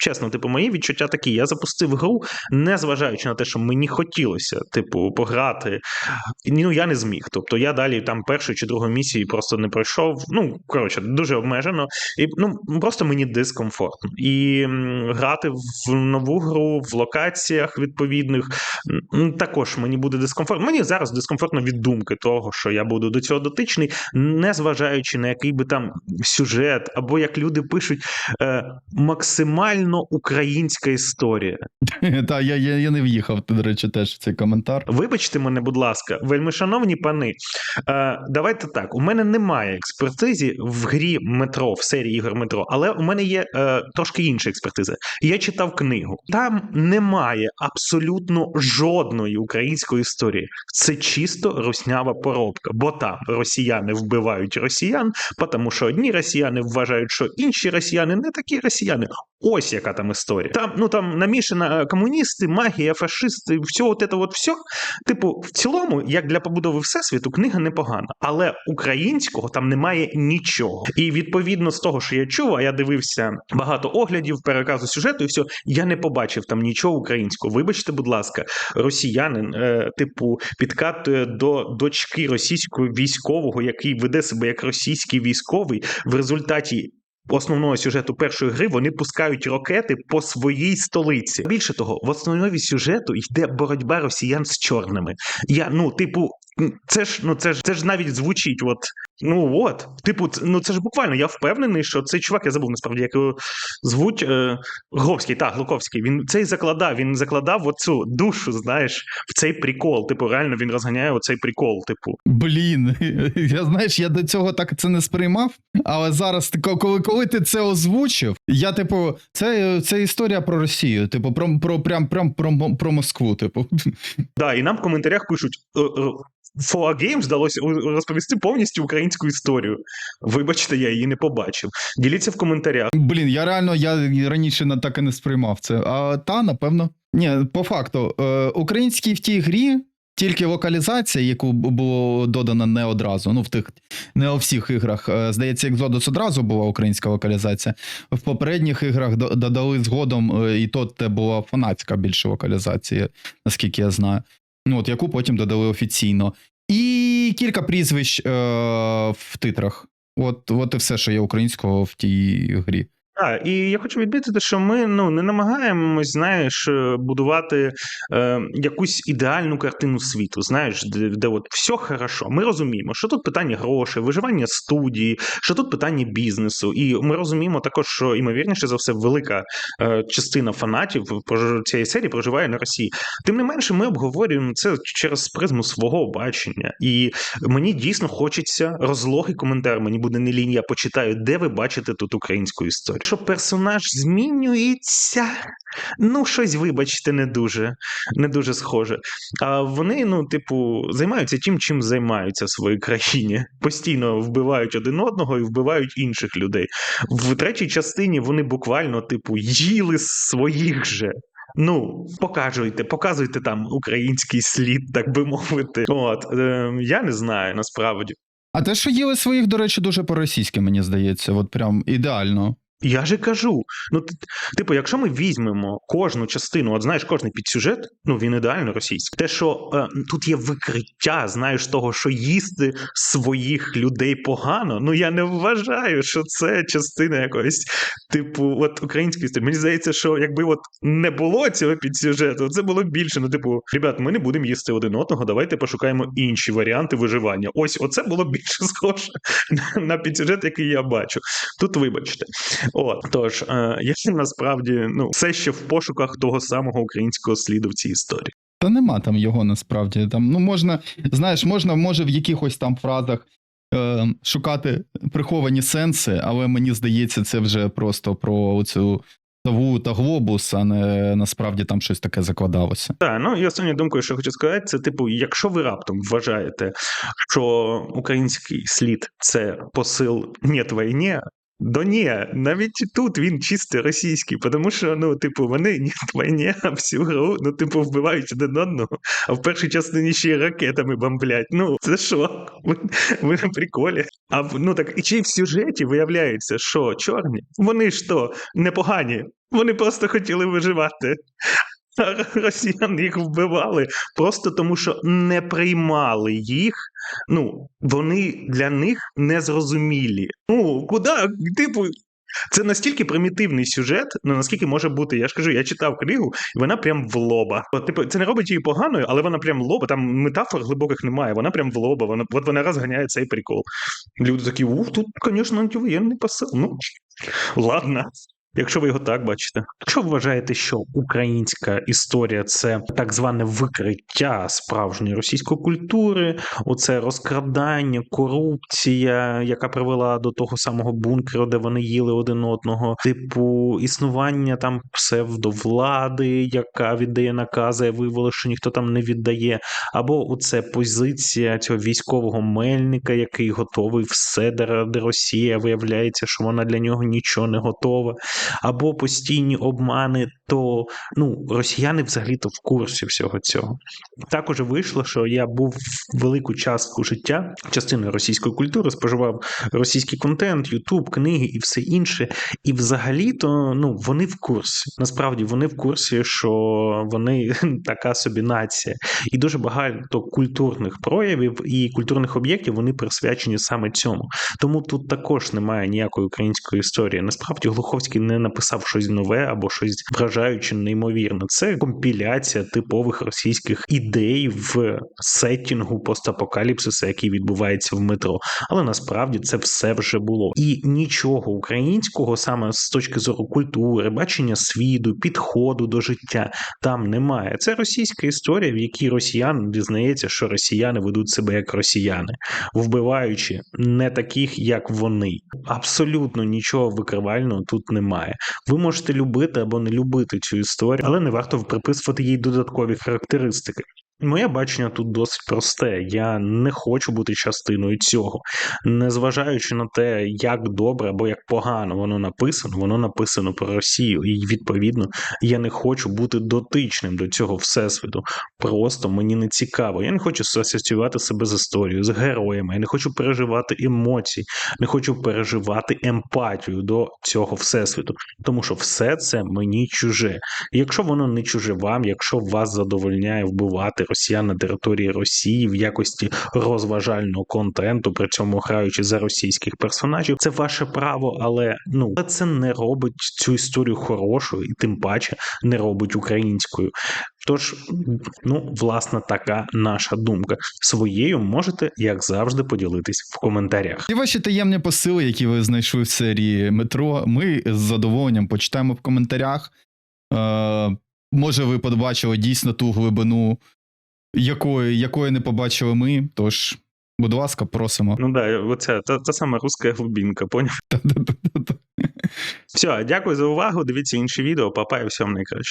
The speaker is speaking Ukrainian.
Чесно, типу, мої відчуття такі. Я запустив гру, не зважаючи на те, що мені хотілося, типу, пограти. Ну, я не зміг. Тобто я далі там першої чи другої місії просто не пройшов. Ну, коротше, дуже обмежено. І ну, просто мені дискомфортно. І грати в нову гру в локаціях відповідних також мені буде дискомфортно. Мені зараз дискомфортно від думки того, що я буду до цього дотичний, не зважаючи на який би там сюжет, або як люди пишуть, е, максимально українська історія. Та я, я, я не в'їхав, до речі, теж в цей коментар. Вибачте мене, будь ласка, вельми шановні пани. Е, давайте так. У мене немає експертизи в грі метро, в серії ігор метро, але у мене є е, трошки інша експертиза. Я читав книгу. Там немає абсолютно жодної української історії. Це чисто руснява поробка, бо там росіяни вбивають росіян, тому що одні росіяни вважають, що інші росіяни не такі росіяни. Ось яка там історія. Там ну там намішана е, комуністи, магія, фашисти, все от це от все. Типу, в цілому, як для побудови всесвіту, книга непогана, але українського там немає нічого. І відповідно з того, що я чув, а я дивився багато оглядів, переказу сюжету, і все, я не побачив там нічого українського. Вибачте, будь ласка, росіянин, е, типу, підкатує до дочки російського військового, який веде себе як російський військовий, в результаті. Основного сюжету першої гри вони пускають ракети по своїй столиці. Більше того, в основі сюжету йде боротьба росіян з чорними. Я ну, типу, це ж ну це ж це ж навіть звучить. От ну от, типу, ну це ж буквально. Я впевнений, що цей чувак, я забув насправді, як його звуть е, Гловський, так, Глуковський. Він цей закладав. Він закладав оцю душу, знаєш, в цей прикол. Типу, реально він розганяє оцей прикол. Типу, Блін, я знаєш, я до цього так це не сприймав. Але зараз, коли, коли ти це озвучив, я, типу, це, це історія про Росію, типу, про, про прям, прям про, про Москву, типу. Да, і нам в коментарях пишуть. Е, е, For a Game вдалося розповісти повністю українську історію. Вибачте, я її не побачив. Діліться в коментарях. Блін, я реально я раніше так і не сприймав це. А та, напевно. Ні, по факту, е, український в тій грі. Тільки локалізація, яку було додано не одразу. Ну, в тих не у всіх іграх. Е, Здається, Exodus одразу була українська локалізація. В попередніх іграх додали згодом, е, і то це була фанатська більше локалізація, наскільки я знаю. Ну, от яку потім додали офіційно. І кілька прізвищ е, в титрах. От, от і все, що є українського в тій грі. Так, і я хочу відмітити, що ми ну не намагаємось, знаєш, е, будувати е, якусь ідеальну картину світу. Знаєш, де, де от все хорошо. Ми розуміємо, що тут питання грошей, виживання студії, що тут питання бізнесу. І ми розуміємо також, що ймовірніше за все, велика е, частина фанатів цієї серії проживає на Росії. Тим не менше, ми обговорюємо це через призму свого бачення. І мені дійсно хочеться розлогий коментар. Мені буде не лінія, почитаю, де ви бачите тут українську історію. Що персонаж змінюється, ну щось, вибачте, не дуже, не дуже схоже. А вони, ну, типу, займаються тим, чим займаються в своїй країні. Постійно вбивають один одного і вбивають інших людей. В третій частині вони буквально, типу, їли своїх же. Ну, показуйте, показуйте там український слід, так би мовити. От е, я не знаю насправді. А те, що їли своїх, до речі, дуже по-російськи, мені здається, от прям ідеально. Я же кажу. Ну, типу, якщо ми візьмемо кожну частину, от знаєш, кожний підсюжет, ну він ідеально російський. Те, що е, тут є викриття, знаєш, того, що їсти своїх людей погано. Ну я не вважаю, що це частина якоїсь, типу, от української історії. Мені здається, що якби от не було цього підсюжету, це було більше. Ну, типу, ребят, ми не будемо їсти один одного, давайте пошукаємо інші варіанти виживання. Ось оце було більше схоже на підсюжет, який я бачу. Тут вибачте. От тож, е, я насправді ну все ще в пошуках того самого українського сліду в цій історії. Та нема там його насправді. Там, ну, можна, знаєш, можна, може, в якихось там фразах е, шукати приховані сенси, але мені здається, це вже просто про цю сову та глобус, а не насправді там щось таке закладалося. Так, ну і останньою думкою, що хочу сказати, це типу, якщо ви раптом вважаєте, що український слід це посил «Нєт війні», Да ні, навіть тут він чисто російський, тому що, ну, типу, вони ні війні, всю гру, ну, типу, вбивають один одного, а в першій частині ще й ракетами бомблять. Ну, це що? Ви, ви на приколі. А ну так, і чи в сюжеті виявляється, що чорні? Вони ж то непогані. Вони просто хотіли виживати. Росіян їх вбивали просто тому, що не приймали їх. Ну, вони для них незрозумілі. Ну, куди? Типу, це настільки примітивний сюжет, ну наскільки може бути. Я ж кажу, я читав книгу, і вона прям в лоба. От, типу, це не робить її поганою, але вона прям в лоба. Там метафор глибоких немає. Вона прям в лоба. Вона от вона розганяє цей прикол. Люди такі, ух, тут, звісно, антивоєнний посил. Ну, ладно. Якщо ви його так бачите, якщо вважаєте, що українська історія це так зване викриття справжньої російської культури, оце розкрадання, корупція, яка привела до того самого бункеру, де вони їли один одного, типу існування там псевдовлади, яка віддає накази, а що ніхто там не віддає, або оце позиція цього військового мельника, який готовий все ради Росії, а виявляється, що вона для нього нічого не готова або постійні обмани, то ну, росіяни взагалі-то в курсі всього цього. Також вийшло, що я був велику частку життя, частиною російської культури, споживав російський контент, Ютуб, книги і все інше. І взагалі-то ну, вони в курсі. Насправді вони в курсі, що вони така собі нація. І дуже багато культурних проявів і культурних об'єктів вони присвячені саме цьому. Тому тут також немає ніякої української історії. Насправді Глуховський не написав щось нове або щось вражаюче неймовірне. Це компіляція типових російських ідей в сеттінгу постапокаліпсиса, який відбувається в метро. Але насправді це все вже було. І нічого українського саме з точки зору культури, бачення світу, підходу до життя там немає. Це російська історія, в якій росіян дізнається, що росіяни ведуть себе як росіяни, вбиваючи не таких, як вони. Абсолютно нічого викривального тут немає. Ви можете любити або не любити цю історію, але не варто приписувати їй додаткові характеристики. Моє бачення тут досить просте. Я не хочу бути частиною цього. Незважаючи на те, як добре або як погано воно написано, воно написано про Росію, і відповідно я не хочу бути дотичним до цього всесвіту. Просто мені не цікаво. Я не хочу асоціювати себе з історією, з героями. Я не хочу переживати емоції, не хочу переживати емпатію до цього всесвіту, тому що все це мені чуже. Якщо воно не чуже вам, якщо вас задовольняє вбивати росіян на території Росії в якості розважального контенту, при цьому граючи за російських персонажів, це ваше право, але ну це не робить цю історію хорошою і тим паче не робить українською. Тож, ну, власне, така наша думка. Своєю можете, як завжди, поділитись в коментарях. І ваші таємні посили, які ви знайшли в серії метро, ми з задоволенням почитаємо в коментарях. Е, може, ви побачили дійсно ту глибину, якої, якої не побачили ми. Тож, будь ласка, просимо. Ну да, оце та, та сама руська глубінка, поняв? Все, дякую за увагу. Дивіться інші відео. Папа і всім найкраще.